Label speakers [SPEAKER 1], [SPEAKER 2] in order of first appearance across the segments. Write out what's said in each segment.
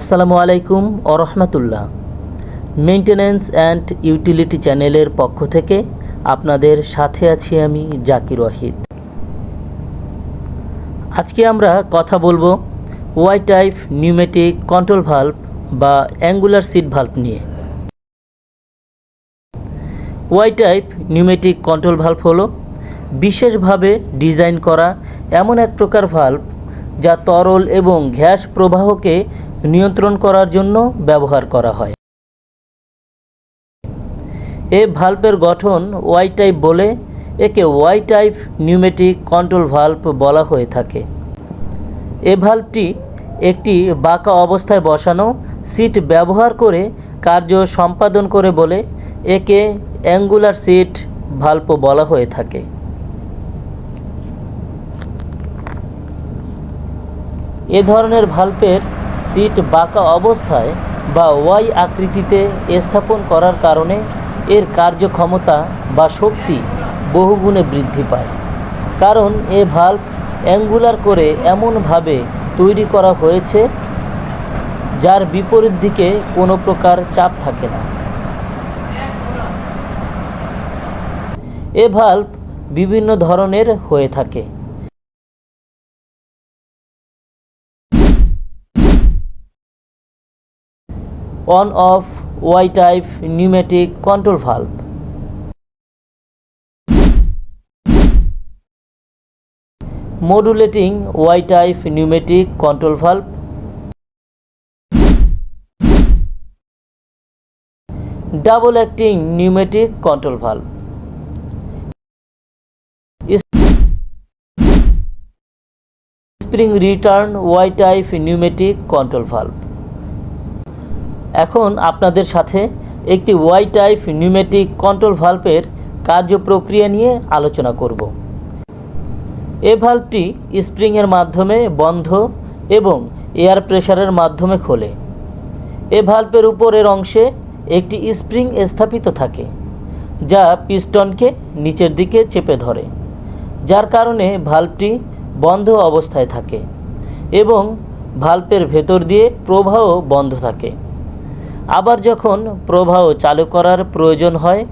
[SPEAKER 1] আসসালামু আলাইকুম ওরহমাতুল্লাহ maintenance and utility চ্যানেলের পক্ষ থেকে আপনাদের সাথে আছি আমি জাকির ওয়াহিদ আজকে আমরা কথা বলবো Y type pneumatic control valve বা অ্যাঙ্গুলার সিট ভাল্ব নিয়ে Y type pneumatic control valve হলো বিশেষভাবে ডিজাইন করা এমন এক প্রকার ভাল্ব যা তরল এবং গ্যাস প্রবাহকে নিয়ন্ত্রণ করার জন্য ব্যবহার করা হয় এ ভাল্পের গঠন ওয়াই টাইপ বলে একে Y type pneumatic control valve বলা হয়ে থাকে এ ভাল্বটি একটি বাঁকা অবস্থায় বসানো সিট ব্যবহার করে কার্য সম্পাদন করে বলে একে অ্যাঙ্গুলার সিট ভাল্ব বলা হয়ে থাকে এ ধরনের ভাল্পের সিট বাঁকা অবস্থায় বা ওয়াই আকৃতিতে স্থাপন করার কারণে এর কার্যক্ষমতা বা শক্তি বহুগুণে বৃদ্ধি পায় কারণ এ ভাল্ভ অ্যাঙ্গুলার করে এমনভাবে তৈরি করা হয়েছে যার বিপরীত দিকে কোনো প্রকার চাপ থাকে না এ ভাল্ভ বিভিন্ন ধরনের হয়ে থাকে on-off Y-type pneumatic control valve. Modulating Y-type pneumatic control valve. Double-acting pneumatic control valve. Spring return Y-type pneumatic control valve. এখন আপনাদের সাথে একটি ওয়াই টাইপ নিউমেটিক কন্ট্রোল ভাল্বের কার্যপ্রক্রিয়া নিয়ে আলোচনা করব এ ভাল্বটি স্প্রিংয়ের মাধ্যমে বন্ধ এবং এয়ার প্রেশারের মাধ্যমে খোলে এ ভাল্বের উপরের অংশে একটি স্প্রিং স্থাপিত থাকে যা পিস্টনকে নিচের দিকে চেপে ধরে যার কারণে ভাল্বটি বন্ধ অবস্থায় থাকে এবং ভাল্পের ভেতর দিয়ে প্রবাহ বন্ধ থাকে আবার যখন প্রবাহ চালু করার প্রয়োজন হয়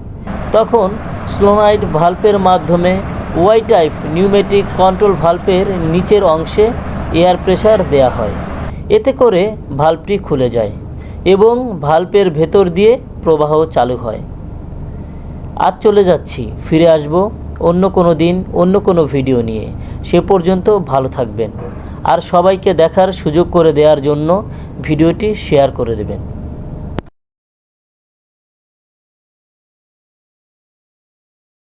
[SPEAKER 1] তখন স্লোনাইট ভাল্পের মাধ্যমে ওয়াই টাইপ নিউমেটিক কন্ট্রোল ভাল্পের নিচের অংশে এয়ার প্রেশার দেয়া হয় এতে করে ভাল্বটি খুলে যায় এবং ভাল্পের ভেতর দিয়ে প্রবাহ চালু হয় আজ চলে যাচ্ছি ফিরে আসব অন্য কোনো দিন অন্য কোনো ভিডিও নিয়ে সে পর্যন্ত ভালো থাকবেন আর সবাইকে দেখার সুযোগ করে দেওয়ার জন্য ভিডিওটি শেয়ার করে দেবেন